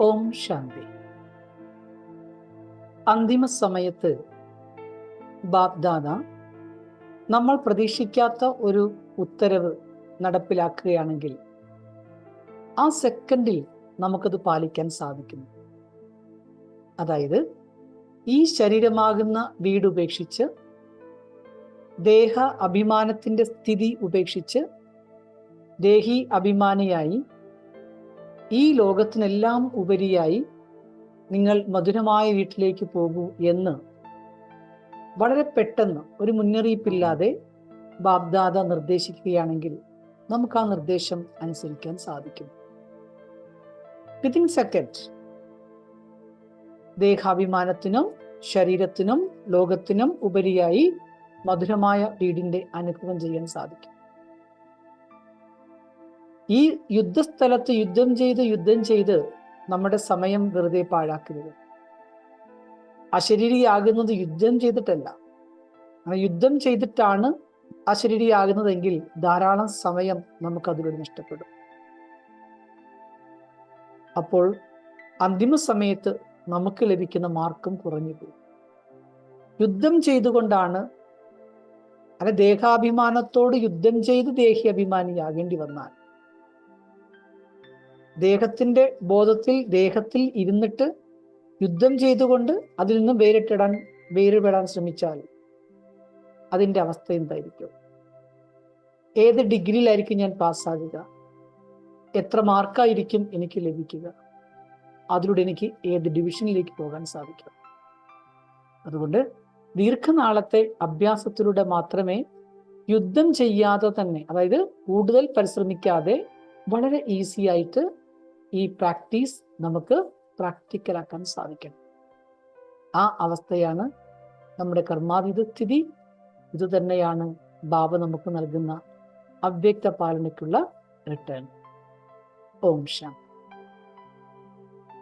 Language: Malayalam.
ഓം ശാന്തി. അന്തിമ സമയത്ത് ബാപ്ദാദ നമ്മൾ പ്രതീക്ഷിക്കാത്ത ഒരു ഉത്തരവ് നടപ്പിലാക്കുകയാണെങ്കിൽ ആ സെക്കൻഡിൽ നമുക്കത് പാലിക്കാൻ സാധിക്കുന്നു. അതായത് ഈ ശരീരമാകുന്ന വീട് ഉപേക്ഷിച്ച് ദേഹ അഭിമാനത്തിന്റെ സ്ഥിതി ഉപേക്ഷിച്ച് ദേഹി അഭിമാനിയായി ഈ ലോകത്തിനെല്ലാം ഉപരിയായി നിങ്ങൾ മധുരമായ വീട്ടിലേക്ക് പോകൂ എന്ന് വളരെ പെട്ടെന്ന് ഒരു മുന്നറിയിപ്പില്ലാതെ ബാബ്ദാദ നിർദ്ദേശിക്കുകയാണെങ്കിൽ നമുക്ക് ആ നിർദ്ദേശം അനുസരിക്കാൻ സാധിക്കും. വിത്തിൻ സെക്കൻഡ് ദേഹാഭിമാനത്തിനും ശരീരത്തിനും ലോകത്തിനും ഉപരിയായി മധുരമായ വീടിന്റെ അനുഭവം ചെയ്യാൻ സാധിക്കും. ഈ യുദ്ധസ്ഥലത്ത് യുദ്ധം ചെയ്ത് യുദ്ധം ചെയ്ത് നമ്മുടെ സമയം വെറുതെ പാഴാക്കരുത്. അശരീരിയാകുന്നത് യുദ്ധം ചെയ്തിട്ടല്ല. അങ്ങനെ യുദ്ധം ചെയ്തിട്ടാണ് അശരീരിയാകുന്നതെങ്കിൽ ധാരാളം സമയം നമുക്ക് അതിലൂടെ നഷ്ടപ്പെടും. അപ്പോൾ അന്തിമ സമയത്ത് നമുക്ക് ലഭിക്കുന്ന മാർക്കും കുറഞ്ഞു പോകും യുദ്ധം ചെയ്തുകൊണ്ടാണ് അല്ല ദേഹാഭിമാനത്തോട് യുദ്ധം ചെയ്ത് ദേഹി അഭിമാനിയാകേണ്ടി വന്നാൽ ദേഹത്തിന്റെ ബോധത്തിൽ ദേഹത്തിൽ ഇരുന്നിട്ട് യുദ്ധം ചെയ്തുകൊണ്ട് അതിൽ നിന്ന് വേറിട്ടിടാൻ വേറുപെടാൻ ശ്രമിച്ചാൽ അതിന്റെ അവസ്ഥ എന്തായിരിക്കും? ഏത് ഡിഗ്രിയിലായിരിക്കും ഞാൻ പാസ്സാകുക? എത്ര മാർക്കായിരിക്കും എനിക്ക് ലഭിക്കുക? അതിലൂടെ എനിക്ക് ഏത് ഡിവിഷനിലേക്ക് പോകാൻ സാധിക്കും? അതുകൊണ്ട് ദീർഘനാളത്തെ അഭ്യാസത്തിലൂടെ മാത്രമേ യുദ്ധം ചെയ്യാതെ തന്നെ അതായത് കൂടുതൽ പരിശ്രമിക്കാതെ വളരെ ഈസി ആയിട്ട് ഈ പ്രാക്ടീസ് നമുക്ക് പ്രാക്ടിക്കലാക്കാൻ സാധിക്കണം ആ അവസ്ഥയാണ് നമ്മുടെ കർമാതീത സ്ഥിതി ഇതുതന്നെയാണ് ബാബ നമുക്ക് നൽകുന്ന അവ്യക്ത പാലനയ്ക്കുള്ള റിട്ടേൺ ഓം ശാന്തി